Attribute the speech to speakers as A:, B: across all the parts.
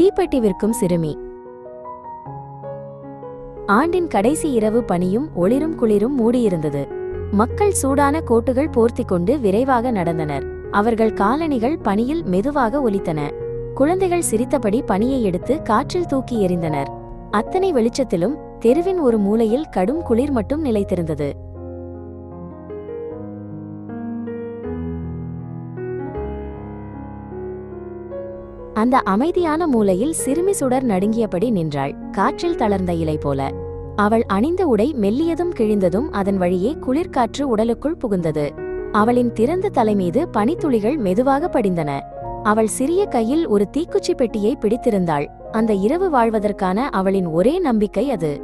A: தீப்பெட்டி விற்கும் சிறுமி. ஆண்டின் கடைசி இரவு பனியும் ஒளிரும் குளிரும் மூடியிருந்தது. மக்கள் சூடான கோட்டுகள் போர்த்திக் கொண்டு விரைவாக நடந்தனர். அவர்கள் காலணிகள் பனியில் மெதுவாக ஒலித்தன. குழந்தைகள் சிரித்தபடி பனியை எடுத்து காற்றில் தூக்கி எறிந்தனர். அத்தனை வெளிச்சத்திலும் தெருவின் ஒரு மூலையில் கடும் குளிர் மட்டும் நிலைத்திருந்தது. அந்த அமைதியான மூலையில் சிறுமி சுடர் நடுங்கியபடி நின்றாள். காற்றில் தளர்ந்த இலை போல. அவள் அணிந்த உடை மெல்லியதும் கிழிந்ததும் அதன் வழியே குளிர்காற்று உடலுக்குள் புகுந்தது. அவளின் திறந்த தலைமீது பனித்துளிகள் மெதுவாக படிந்தன. அவள் சிறிய கையில் ஒரு தீக்குச்சி பெட்டியை பிடித்திருந்தாள். அந்த இரவு வாழ்வதற்கான அவளின் ஒரே நம்பிக்கை அது.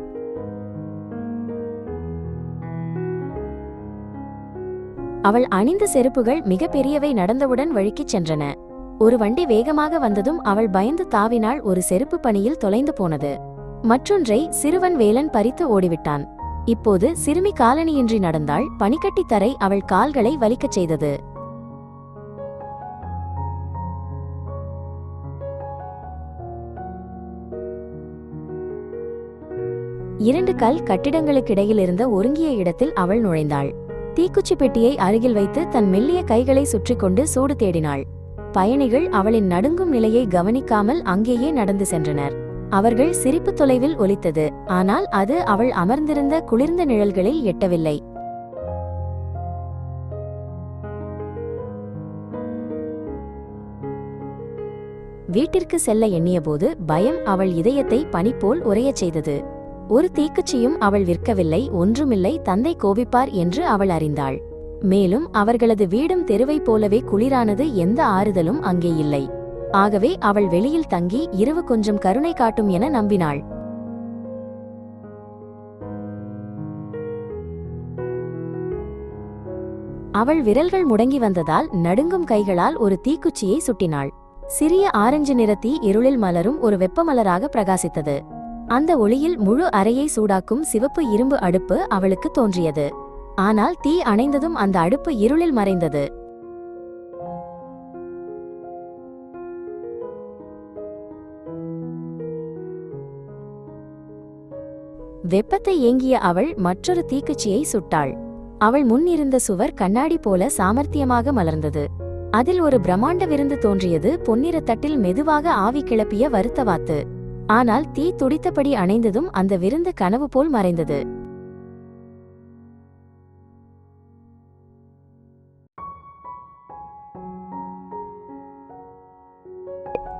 A: அவள் அணிந்த செருப்புகள் மிகப்பெரியவை நடந்தவுடன் வழுக்கிச் சென்றன. ஒரு வண்டி வேகமாக வந்ததும் அவள் பயந்து தாவினாள் ஒரு செருப்பு பணியில் தொலைந்து போனது. மற்றொன்றை சிறுவன் வேலன் பறித்து ஓடிவிட்டான். இப்போது சிறுமி காலணியின்றி நடந்தாள் பனிக்கட்டி தரை அவள் கால்களை வலிக்கச் செய்தது. இரண்டு கல் கட்டிடங்களுக்கிடையில் இருந்த ஒருங்கிய இடத்தில் அவள் நுழைந்தாள். தீக்குச்சி பெட்டியை அருகில் வைத்து தன் மெல்லிய கைகளை சுற்றி கொண்டு சூடு தேடினாள். பயணிகள் அவளின் நடுங்கும் நிலையை கவனிக்காமல் அங்கேயே நடந்து சென்றனர். அவர்கள் சிரிப்பு தொலைவில் ஒலித்தது. ஆனால் அது அவள் அமர்ந்திருந்த குளிர்ந்த நிழல்களில் எட்டவில்லை. வீட்டிற்கு செல்ல எண்ணியபோது பயம் அவள் இதயத்தை பனிப்போல் உரையச் செய்தது. ஒரு தீக்குச்சியும் அவள் விற்கவில்லை. ஒன்றுமில்லை. தந்தை கோபிப்பார் என்று அவள் அறிந்தாள். மேலும் அவர்களது வீடும் தெருவைப் போலவே குளிரானது எந்த ஆறுதலும் அங்கே இல்லை. ஆகவே அவள் வெளியில் தங்கி இரவு கொஞ்சம் கருணை காட்டும் என நம்பினாள். அவள் விரல்கள் முடங்கி வந்ததால் நடுங்கும் கைகளால் ஒரு தீக்குச்சியை சுட்டினாள். சிறிய ஆரஞ்சு நிற தீ இருளில் மலரும் ஒரு வெப்பமலராக பிரகாசித்தது. அந்த ஒளியில் முழு அறையை சூடாக்கும் சிவப்பு இரும்பு அடுப்பு அவளுக்கு தோன்றியது. ஆனால் தீ அணைந்ததும் அந்த அடுப்பு இருளில் மறைந்தது. வெப்பத்தை ஏங்கிய அவள் மற்றொரு தீக்குச்சியை சுட்டாள். அவள் முன் இருந்த சுவர் கண்ணாடி போல சாமர்த்தியமாக மலர்ந்தது. அதில் ஒரு பிரம்மாண்ட விருந்து தோன்றியது பொன்னிற தட்டில் மெதுவாக ஆவி கிளப்பிய வருத்த வாத்து. ஆனால் தீ துடித்தபடி அணைந்ததும் அந்த விருந்து கனவு போல் மறைந்தது.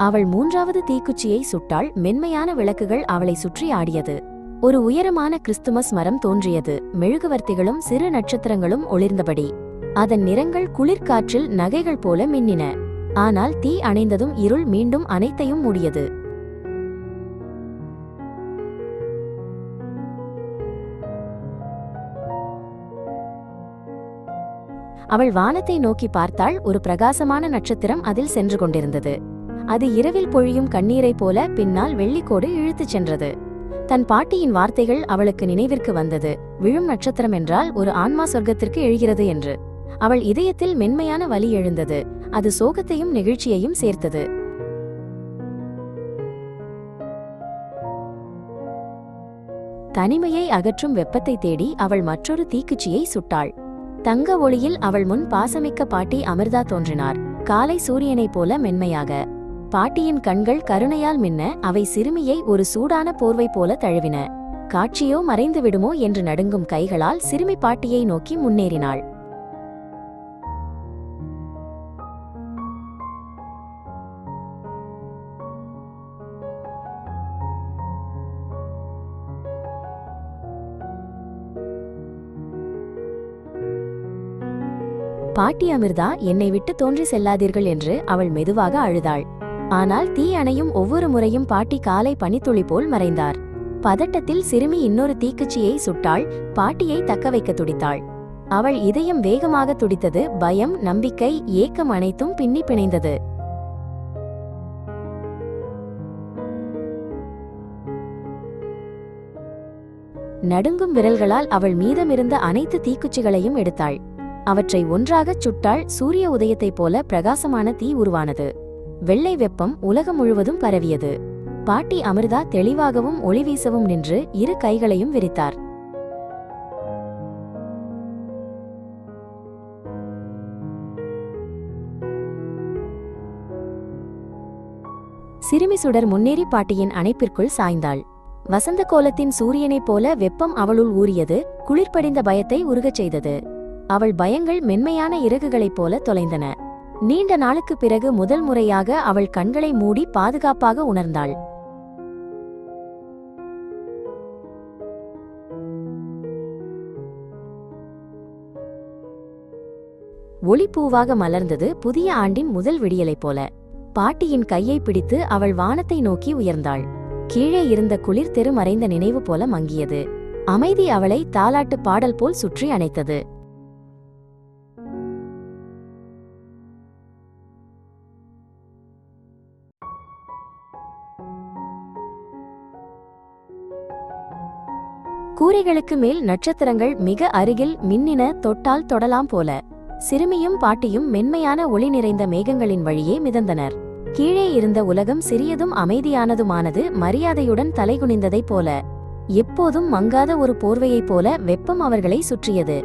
A: அவள் மூன்றாவது தீக்குச்சியை சுட்டாள் மென்மையான விளக்குகள் அவளை சுற்றி ஆடியது. ஒரு உயரமான கிறிஸ்துமஸ் மரம் தோன்றியது. மெழுகுவர்த்திகளும் சிறு நட்சத்திரங்களும் ஒளிர்ந்தபடி. அதன் நிறங்கள் குளிர்காற்றில் நகைகள் போல மின்னின. ஆனால் தீ அணைந்ததும் இருள் மீண்டும் அனைத்தையும் மூடியது. அவள் வானத்தை நோக்கி பார்த்தாள் ஒரு பிரகாசமான நட்சத்திரம் அதில் சென்று கொண்டிருந்தது. அது இரவில் பொழியும் கண்ணீரைப் போல பின்னால் வெள்ளிக்கோடு இழுத்துச் சென்றது. தன் பாட்டியின் வார்த்தைகள் அவளுக்கு நினைவிற்கு வந்தது. விழும் நட்சத்திரம் என்றால் ஒரு ஆன்மா சொர்க்கத்திற்கு எழுகிறது என்று. அவள் இதயத்தில் மென்மையான வலி எழுந்தது. அது சோகத்தையும் நெகிழ்ச்சியையும் சேர்த்தது. தனிமையை அகற்றும் வெப்பத்தை தேடி அவள் மற்றொரு தீக்குச்சியை சுட்டாள். தங்க ஒளியில் அவள் முன் பாசமிக்க பாட்டி அமிர்தா தோன்றினார். காலை சூரியனைப் போல மென்மையாக. பாட்டியின் கண்கள் கருணையால் மின்ன அவை சிறுமியை ஒரு சூடான போர்வை போல தழுவின. காட்சியோ மறைந்து விடுமோ என்று நடுங்கும் கைகளால் சிறுமி பாட்டியை நோக்கி முன்னேறினாள். பாட்டி அமிர்தா என்னை விட்டு தோன்றி செல்லாதீர்கள் என்று அவள் மெதுவாக அழுதாள். ஆனால் தீ அணையும் ஒவ்வொரு முறையும் பாட்டி காலை பனித்துளி போல் மறைந்தார். பதட்டத்தில் சிறுமி இன்னொரு தீக்குச்சியை சுட்டாள் பாட்டியை தக்க வைக்க துடித்தாள். அவள் இதயம் வேகமாக துடித்தது பயம் நம்பிக்கை ஏக்கம் அனைத்தும் பின்னி பிணைந்தது. நடுங்கும் விரல்களால் அவள் மீதமிருந்த அனைத்து தீக்குச்சிகளையும் எடுத்தாள். அவற்றை ஒன்றாகச் சுட்டாள் சூரிய உதயத்தைப் போல பிரகாசமான தீ உருவானது. வெள்ளை வெப்பம் உலகம் முழுவதும் பரவியது. பாட்டி அமிர்தா தெளிவாகவும் ஒளி வீசவும் நின்று இரு கைகளையும் விரித்தார். சிறுமி சுடர் முன்னேறி பாட்டியின் அணைப்பிற்குள் சாய்ந்தாள். வசந்த கோலத்தின் சூரியனைப் போல வெப்பம் அவளுள் ஊறியது குளிர்படிந்த பயத்தை உருகச் செய்தது. அவள் பயங்கள் மென்மையான இறகுகளைப் போல தொலைந்தன. நீண்ட நாளுக்குப் பிறகு முதல் முறையாக அவள் கண்களை மூடி பாதுகாப்பாக உணர்ந்தாள். ஒளிப்பூவாக மலர்ந்தது புதிய ஆண்டின் முதல் விடியலைப் போல. பாட்டியின் கையை பிடித்து அவள் வானத்தை நோக்கி உயர்ந்தாள். கீழே இருந்த குளிர் தெரு மறைந்த நினைவு போல மங்கியது. அமைதி அவளை தாலாட்டு பாடல் போல் சுற்றி அணைத்தது. கூரைகளுக்கு மேல் நட்சத்திரங்கள் மிக அருகில் மின்னின தொட்டால் தொடலாம் போல. சிறுமியும் பாட்டியும் மென்மையான ஒளி நிறைந்த மேகங்களின் வழியே மிதந்தனர். கீழே இருந்த உலகம் சிறியதும் அமைதியானதுமானது மரியாதையுடன் தலைகுனிந்ததைப் போல. எப்போதும் மங்காத ஒரு போர்வையைப் போல வெப்பம் அவர்களை சுற்றியது.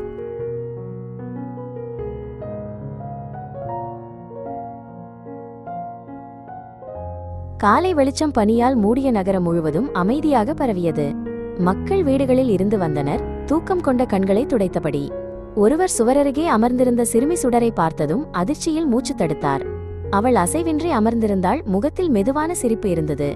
A: காலை வெளிச்சம் பனியால் மூடிய நகரம் முழுவதும் அமைதியாக பரவியது. மக்கள் வீடுகளில் இருந்து வந்தனர். தூக்கம் கொண்ட கண்களை துடைத்தபடி. ஒருவர் சுவரருகே அமர்ந்திருந்த சிறுமி சுடரை பார்த்ததும் அதிர்ச்சியில் மூச்சு தடுத்தார். அவள் அசைவின்றி அமர்ந்திருந்தாள். முகத்தில் மெதுவான சிரிப்பு இருந்தது.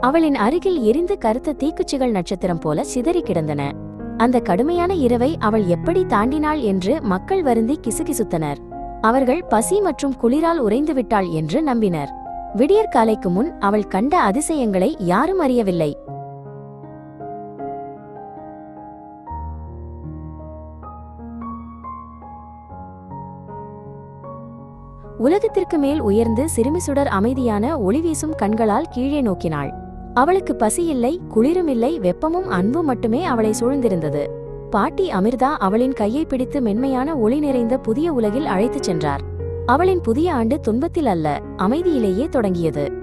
A: அவளின் அருகில் எரிந்து கருத்த தீக்குச்சிகள் நட்சத்திரம் போல சிதறி கிடந்தன. அந்த கடுமையான இரவை அவள் எப்படி தாண்டினாள் என்று மக்கள் வருந்தி கிசுகிசுத்தனர். அவர்கள் பசி மற்றும் குளிரால் உறைந்து விட்டாள் என்று நம்பினர். விடியற்காலைக்கு முன் அவள் கண்ட அதிசயங்களை யாரும் அறியவில்லை. உலகத்திற்கு மேல் உயர்ந்து சிறுமி சுடர் அமைதியான ஒளி வீசும் கண்களால் கீழே நோக்கினாள். அவளுக்கு பசியில்லை குளிருமில்லை வெப்பமும் அன்பும் மட்டுமே அவளை சூழ்ந்திருந்தது. பாட்டி அமிர்தா அவளின் கையை பிடித்து மென்மையான ஒளி நிறைந்த புதிய உலகில் அழைத்துச் சென்றார். அவளின் புதிய ஆண்டு துன்பத்தில் அல்ல அமைதியிலேயே தொடங்கியது.